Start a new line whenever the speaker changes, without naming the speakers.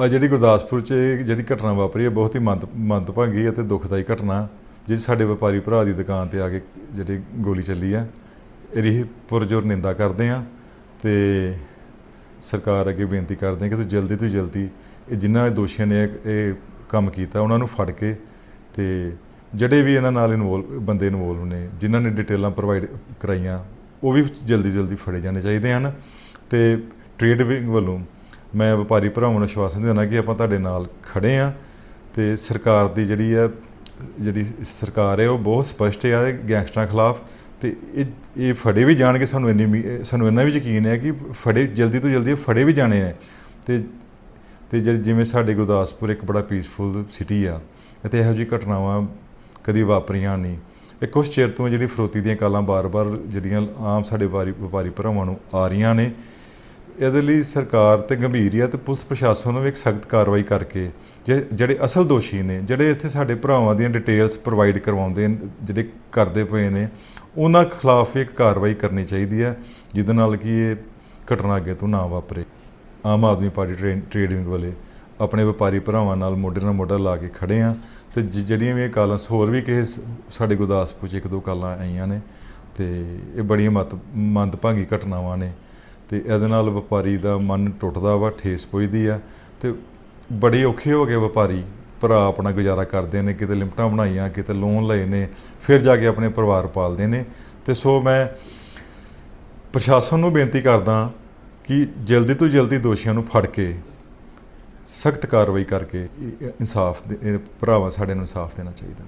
ਆ ਜਿਹੜੀ ਗੁਰਦਾਸਪੁਰ 'ਚ ਇਹ ਜਿਹੜੀ ਘਟਨਾ ਵਾਪਰੀ ਹੈ ਬਹੁਤ ਹੀ ਮੰਦ, ਮੰਦਭਾਗੀ ਅਤੇ ਦੁਖਦਾਈ ਘਟਨਾ ਜਿਸ ਸਾਡੇ ਵਪਾਰੀ ਭਰਾ ਦੀ ਦੁਕਾਨ ਤੇ ਆ ਕੇ ਜਿਹੜੀ ਗੋਲੀ ਚੱਲੀ ਆ, ਇਹਦੀ ਪੁਰਜੋਰ ਨਿੰਦਾ ਕਰਦੇ ਆ ਤੇ ਸਰਕਾਰ ਅੱਗੇ ਬੇਨਤੀ ਕਰਦੇ ਆ ਕਿ ਤੁਸੀਂ ਜਲਦੀ ਤੋਂ ਜਲਦੀ ਇਹ ਜਿਨ੍ਹਾਂ ਦੋਸ਼ੀਆਂ ਨੇ ਇਹ ਕੰਮ ਕੀਤਾ, ਉਹਨਾਂ ਨੂੰ ਫੜ ਕੇ ਤੇ ਜਿਹੜੇ ਵੀ ਇਹਨਾਂ ਨਾਲ ਇਨਵੋਲਵ ਬੰਦੇ ਇਨਵੋਲਵ ਨੇ, ਜਿਨ੍ਹਾਂ ਨੇ ਡਿਟੇਲਾਂ ਪ੍ਰੋਵਾਈਡ ਕਰਾਈਆਂ, ਉਹ ਵੀ ਜਲਦੀ ਜਲਦੀ ਫੜੇ ਜਾਣੇ ਚਾਹੀਦੇ ਹਨ ਤੇ ਟ੍ਰੇਡ ਵਿੰਗ ਵੱਲੋਂ ਮੈਂ ਵਪਾਰੀ ਭਰਾਵਾਂ ਨੂੰ ਆਸ਼ਵਾਸਨ ਦਿੰਦਾ ਕਿ ਆਪਾਂ ਤੁਹਾਡੇ ਨਾਲ ਖੜੇ ਆ ਤੇ ਸਰਕਾਰ ਦੀ ਜਿਹੜੀ ਹੈ, ਜਿਹੜੀ ਸਰਕਾਰ ਹੈ, ਉਹ ਬਹੁਤ ਸਪਸ਼ਟ ਹੈ ਗੈਂਗਸਟਰਾਂ ਖਿਲਾਫ ਤੇ ਇਹ ਇਹ ਫੜੇ ਵੀ ਜਾਣਗੇ ਸਾਨੂੰ ਇੰਨੀ ਉਮੀ- ਸਾਨੂੰ ਇੰਨਾ ਵੀ ਯਕੀਨ ਹੈ ਕਿ ਫੜੇ ਜਲਦੀ ਤੋਂ ਜਲਦੀ ਇਹ ਫੜੇ ਵੀ ਜਾਣੇ ਆ ਤੇ ਤੇ ਜਿਵੇਂ ਸਾਡੇ ਗੁਰਦਾਸਪੁਰ ਇੱਕ ਬੜਾ ਪੀਸਫੁਲ ਸਿਟੀ ਆ ਅਤੇ ਇਹੋ ਜਿਹੀ ਘਟਨਾਵਾਂ ਕਦੀ ਵਾਪਰੀਆਂ ਨਹੀਂ। ਇਹ ਕੁਛ ਚਿਰ ਤੋਂ ਜਿਹੜੀ ਫਰੋਤੀ ਦੀਆਂ ਕਾਲਾਂ ਬਾਰ-ਬਾਰ ਜਿਹੜੀਆਂ ਆਮ ਸਾਡੇ ਵਪਾਰੀ ਵਪਾਰੀ ਭਰਾਵਾਂ ਨੂੰ ਆ ਰਹੀਆਂ ਨੇ ਇਹਦੇ ਲਈ ਸਰਕਾਰ ਤੇ ਗੰਭੀਰ ਹੀ ਆ ਤੇ ਪੁਲਿਸ ਪ੍ਰਸ਼ਾਸਨ ਨੂੰ ਵੀ ਇੱਕ ਸਖਤ ਕਾਰਵਾਈ ਕਰਕੇ ਜੇ ਜਿਹੜੇ ਅਸਲ ਦੋਸ਼ੀ ਨੇ, ਜਿਹੜੇ ਇੱਥੇ ਸਾਡੇ ਭਰਾਵਾਂ ਦੀਆਂ ਡਿਟੇਲਸ ਪ੍ਰੋਵਾਈਡ ਕਰਵਾਉਂਦੇ ਜਿਹੜੇ ਕਰਦੇ ਪਏ ਨੇ, ਉਹਨਾਂ ਖਿਲਾਫ ਇੱਕ ਕਾਰਵਾਈ ਕਰਨੀ ਚਾਹੀਦੀ ਹੈ, ਜਿਹਦੇ ਨਾਲ ਕਿ ਇਹ ਘਟਨਾ ਅੱਗੇ ਤੋਂ ਨਾ ਵਾਪਰੇ। Aam Aadmi party train trading ਵਾਲੇ ਆਪਣੇ ਵਪਾਰੀ ਭਰਾਵਾਂ ਨਾਲ ਮੋਢੇ ਨਾਲ ਮੋਢਾ ਲਾ ਕੇ ਖੜੇ ਆ ਤੇ ਜਿਹੜੀਆਂ ਵੀ ਇਹ ਕਾਲਾਂ, ਹੋਰ ਵੀ ਕਿਸੇ ਸਾਡੇ ਗੁਰਦਾਸਪੁਰ 'ਚ ਇੱਕ ਦੋ ਕਾਲਾਂ ਆਈਆਂ ਨੇ ਤੇ ਇਹ ਬੜੀਆਂ ਮਤ, ਮੰਦਭਾਗੀ ਘਟਨਾਵਾਂ ਨੇ। ਤੇ ਇਹਦੇ ਨਾਲ ਵਪਾਰੀ ਦਾ ਮਨ ਟੁੱਟਦਾ ਵਾ, ਠੇਸ ਪੁੱਜਦੀ ਆ ਤੇ ਬੜੇ ਔਖੇ ਹੋ ਗਏ ਵਪਾਰੀ। ਭਰਾ ਆਪਣਾ ਗੁਜ਼ਾਰਾ ਕਰਦੇ ਨੇ, ਕਿਤੇ ਲਿਮਟਾਂ ਬਣਾਈਆਂ, ਕਿਤੇ ਲੋਨ ਲਏ ਨੇ, ਫਿਰ ਜਾ ਕੇ ਆਪਣੇ ਪਰਿਵਾਰ ਪਾਲਦੇ ਨੇ। ਤੇ ਸੋ ਮੈਂ ਪ੍ਰਸ਼ਾਸਨ ਨੂੰ ਬੇਨਤੀ ਕਰਦਾ ਕਿ ਜਲਦੀ ਤੋਂ ਜਲਦੀ ਦੋਸ਼ੀਆਂ ਨੂੰ ਫੜ ਕੇ, ਸਖਤ ਕਾਰਵਾਈ ਕਰਕੇ ਇਨਸਾਫ ਦੇ ਭਰਾਵਾਂ ਸਾਡੇ ਨੂੰ ਇਨਸਾਫ ਦੇਣਾ ਚਾਹੀਦਾ।